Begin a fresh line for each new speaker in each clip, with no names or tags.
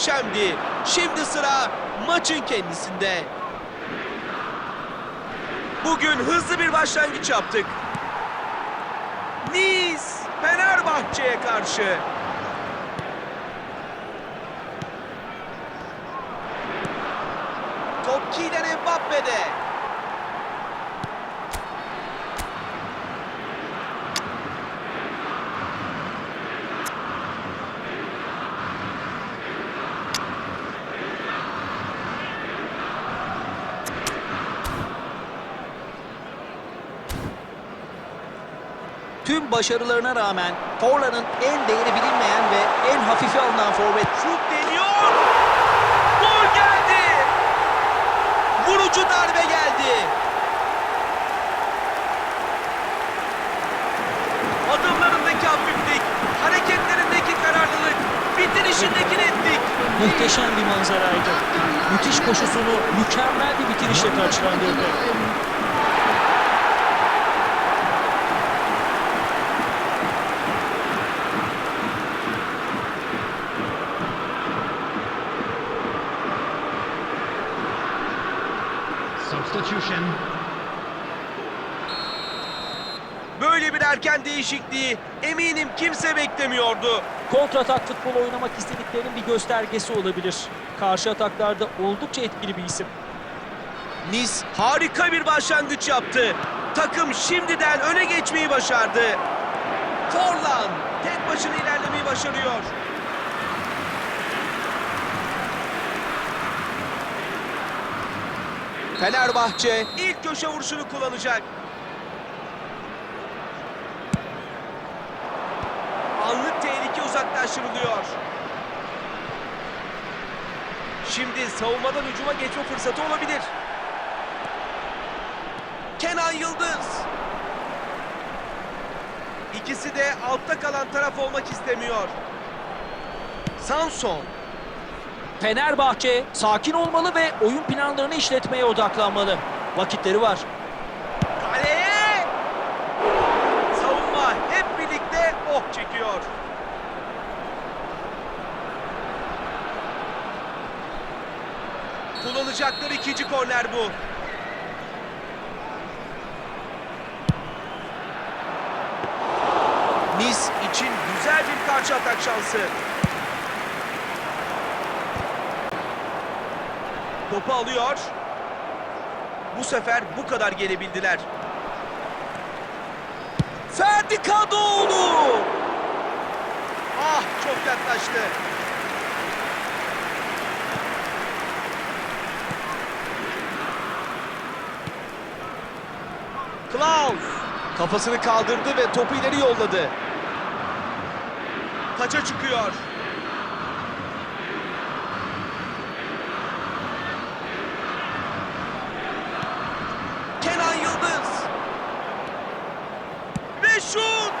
muhteşemdi. Şimdi sıra maçın kendisinde. Bugün hızlı bir başlangıç yaptık. Nice Fenerbahçe'ye karşı. Top Kylian Mbappe'de.
Tüm başarılarına rağmen Forlan'ın en değeri bilinmeyen ve en hafife alınan forvet.
Şut deniyor. Gol geldi. Vurucu darbe geldi. Adımlarındaki hafiflik, hareketlerindeki kararlılık, bitirişindeki netlik.
Muhteşem bir manzaraydı. Müthiş koşusunu mükemmel bir bitirişle taçlandırdı.
Substitution.
Böyle bir erken değişikliği eminim kimse beklemiyordu.
Kontratak futbol oynamak istediklerinin bir göstergesi olabilir. Karşı ataklarda oldukça etkili bir isim.
Nice harika bir başlangıç yaptı. Takım şimdiden öne geçmeyi başardı. Forlan tek başına ilerlemeyi başarıyor. Fenerbahçe ilk köşe vuruşunu kullanacak. Anlık tehlike uzaklaştırılıyor. Şimdi savunmadan hücuma geçme fırsatı olabilir. Kenan Yıldız. İkisi de altta kalan taraf olmak istemiyor. Sanson.
Fenerbahçe sakin olmalı ve oyun planlarını işletmeye odaklanmalı. Vakitleri var.
Kaleye! Savunma hep birlikte ok çekiyor. Kullanacakları ikinci korner bu. Nice için güzel bir karşı atak şansı. Topu alıyor. Bu sefer bu kadar gelebildiler. Ferdi Kadıoğlu! Ah çok yaklaştı. Klaus kafasını kaldırdı ve topu ileri yolladı. Taça çıkıyor. Kenan Yıldız. Ve şut!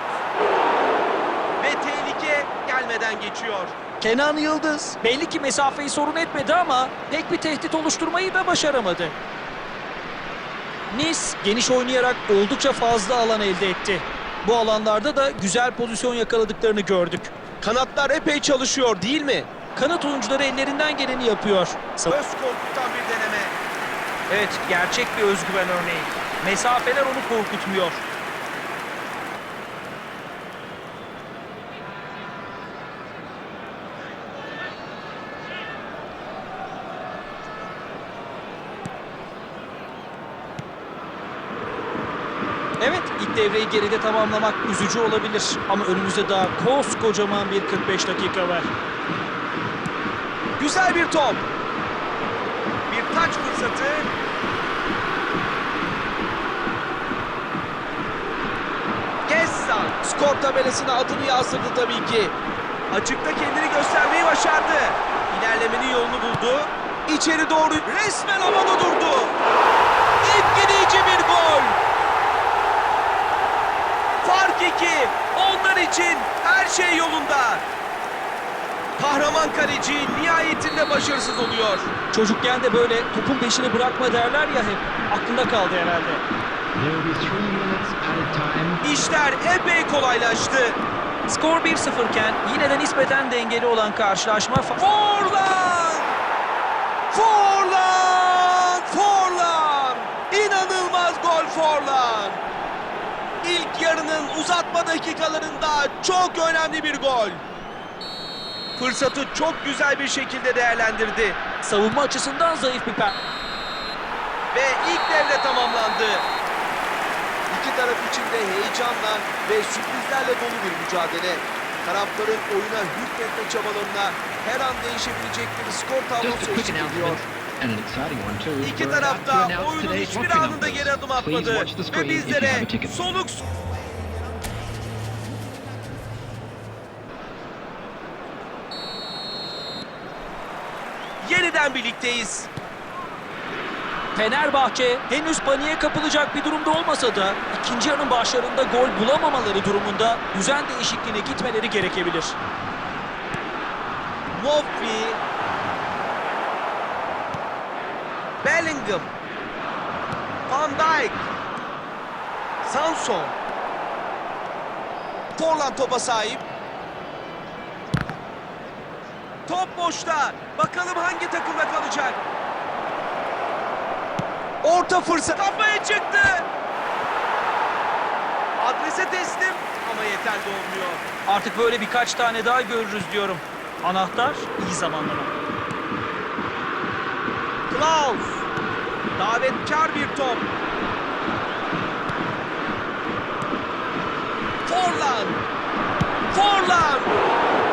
Ve tehlike gelmeden geçiyor.
Kenan Yıldız belli ki mesafeyi sorun etmedi ama pek bir tehdit oluşturmayı da başaramadı. Nice geniş oynayarak oldukça fazla alan elde etti. Bu alanlarda da güzel pozisyon yakaladıklarını gördük.
Kanatlar epey çalışıyor değil mi?
Kanat oyuncuları ellerinden geleni yapıyor. Sa-
Öz korkutan bir deneme.
Evet, gerçek bir özgüven örneği. Mesafeler onu korkutmuyor. Evet, ilk devreyi geride tamamlamak üzücü olabilir. Ama önümüzde daha koskocaman bir 45 dakika var.
Güzel bir top. Bir taç fırsatı. Gessan skor tabelasına adını yazdırdı tabii ki. Açıkta kendini göstermeyi başardı. İlerlemenin yolunu buldu. İçeri doğru resmen havada durdu. Etkileyici bir gol. Fark iki. Onlar için her şey yolunda. Kahraman kaleci nihayetinde başarısız oluyor.
Çocukken de böyle topun peşini bırakma derler ya hep. Aklında kaldı herhalde.
İşler epey kolaylaştı.
Skor 1-0 iken yine de nispeten dengeli olan karşılaşma...
Forlan! Forlan! Forlan! İnanılmaz gol Forlan! İlk yarının uzatma dakikalarında çok önemli bir gol. Fırsatı çok güzel bir şekilde değerlendirdi.
Savunma açısından zayıf bir per...
Ve ilk devre tamamlandı. İki taraf için de heyecanla ve sürprizlerle dolu bir mücadele. Tarafların oyuna hükmetme çabalarına her an değişebilecek bir skor tablosu eşlik ediyor. İki
We're
taraf
about to
da
announce
oyunun hiçbir anında geri adım atmadı. Ve bizlere soluk Yeniden birlikteyiz.
Fenerbahçe henüz paniğe kapılacak bir durumda olmasa da ikinci yarının başlarında gol bulamamaları durumunda düzen değişikliğine gitmeleri gerekebilir.
Moffi. Bellingham. Van Dijk. Sanson. Forlan topa sahip. Top boşta. Bakalım hangi takımda kalacak. Orta fırsat. Kafaya çıktı. Adrese teslim ama yeterli olmuyor.
Artık böyle birkaç tane daha görürüz diyorum. Anahtar iyi zamanlama.
Klaus. Davetkar bir top. Forlan. Forlan.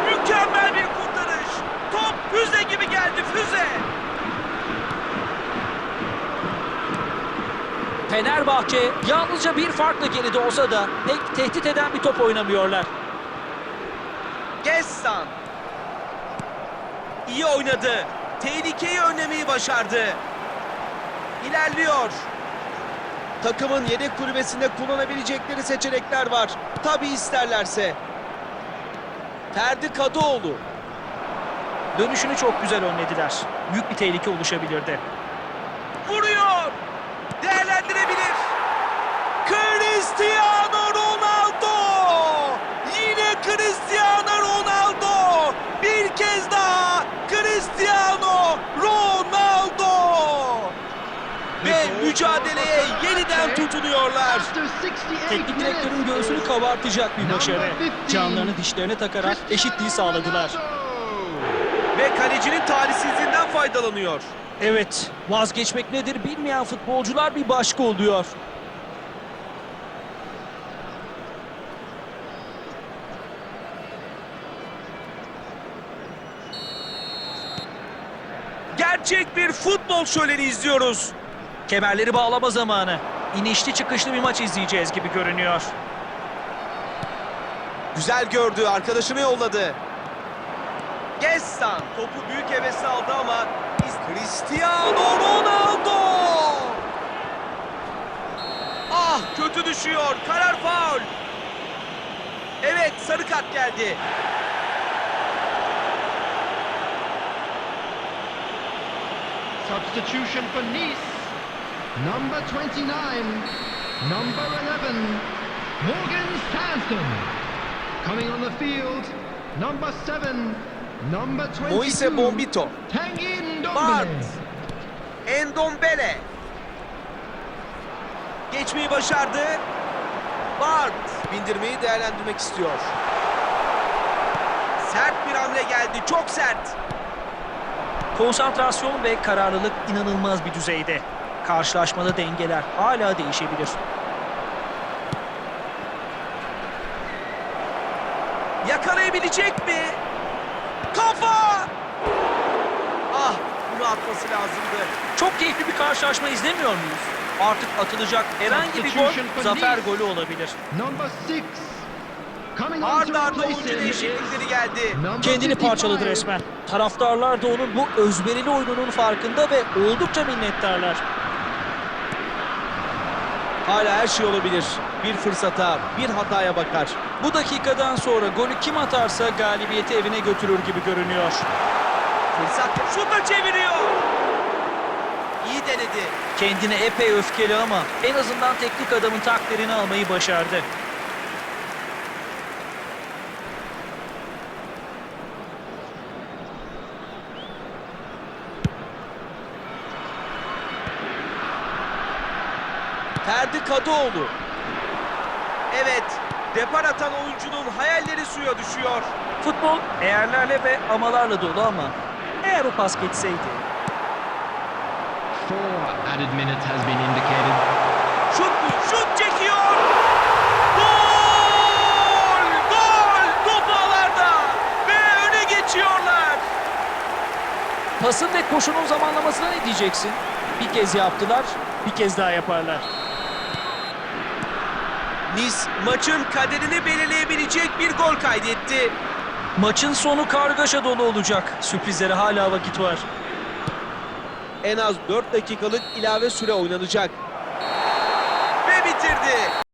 Mükemmel bir kurtarış. Top füze füze.
Fenerbahçe yalnızca bir farkla geride olsa da pek tehdit eden bir top oynamıyorlar.
Gessan. İyi oynadı. Tehlikeyi önlemeyi başardı. İlerliyor. Takımın yedek kulübesinde kullanabilecekleri seçenekler var. Tabi isterlerse. Ferdi Kadıoğlu.
Dönüşünü çok güzel önlediler. Büyük bir tehlike oluşabilirdi.
Vuruyor. Değerlendirebilir. Cristiano Ronaldo. Yine Cristiano Ronaldo. Bir kez daha Cristiano Ronaldo. Ve mücadeleye yeniden tutunuyorlar.
After 68
Teknik direktörün göğsünü kabartacak bir başarı. Canlarını dişlerine takarak eşitliği sağladılar.
Ve kalecinin talihsizliğinden faydalanıyor.
Evet, vazgeçmek nedir bilmeyen futbolcular bir başka oluyor.
Gerçek bir futbol şöleni izliyoruz.
Kemerleri bağlama zamanı. İnişli çıkışlı bir maç izleyeceğiz gibi görünüyor.
Güzel gördü, arkadaşını yolladı. Gessan topu büyük hevesle aldı ama Cristiano Ronaldo! Ah kötü düşüyor, karar faul. Evet sarı kart geldi.
Substitution for Nice. Number 29. Number 11. Morgan Sanson. Coming on the field. Number 7. Number 22.
Moise Bombito, Bart,
Ndombele.
Endombele. Geçmeyi başardı. Bart bindirmeyi değerlendirmek istiyor. Sert bir hamle geldi, çok sert.
Konsantrasyon ve kararlılık inanılmaz bir düzeyde. Karşılaşmada dengeler hala değişebilir.
Yakalayabilecek mi? Kafa! Ah, bunu atması lazımdı.
Çok keyifli bir karşılaşma izlemiyor muyuz? Artık atılacak herhangi bir gol zafer golü olabilir.
Number 6. Coming on
Arda arda oyuncu değişiklikleri geldi.
Kendini
55.
parçaladı resmen. Taraftarlar da onun bu özverili oyununun farkında ve oldukça minnettarlar.
Hala her şey olabilir. Bir fırsata, bir hataya bakar.
Bu dakikadan sonra golü kim atarsa galibiyeti evine götürür gibi görünüyor.
Fırsat şuta çeviriyor. İyi denedi.
Kendine epey öfkeli ama en azından teknik adamın takdirini almayı başardı.
Ferdi Kadıoğlu. Evet, depar atan oyuncunun hayalleri suya düşüyor.
Futbol eğerlerle ve amalarla dolu ama eğer o pas geçseydi.
Four added minutes has been indicated.
Şut mu? Şut çekiyor. Gol! Gol! Top ağlarda ve öne geçiyorlar.
Pasın ve koşunun zamanlamasına ne diyeceksin? Bir kez yaptılar, bir kez daha yaparlar.
Nice maçın kaderini belirleyebilecek bir gol kaydetti.
Maçın sonu kargaşa dolu olacak. Sürprizlere hala vakit var.
En az 4 dakikalık ilave süre oynanacak. Ve bitirdi.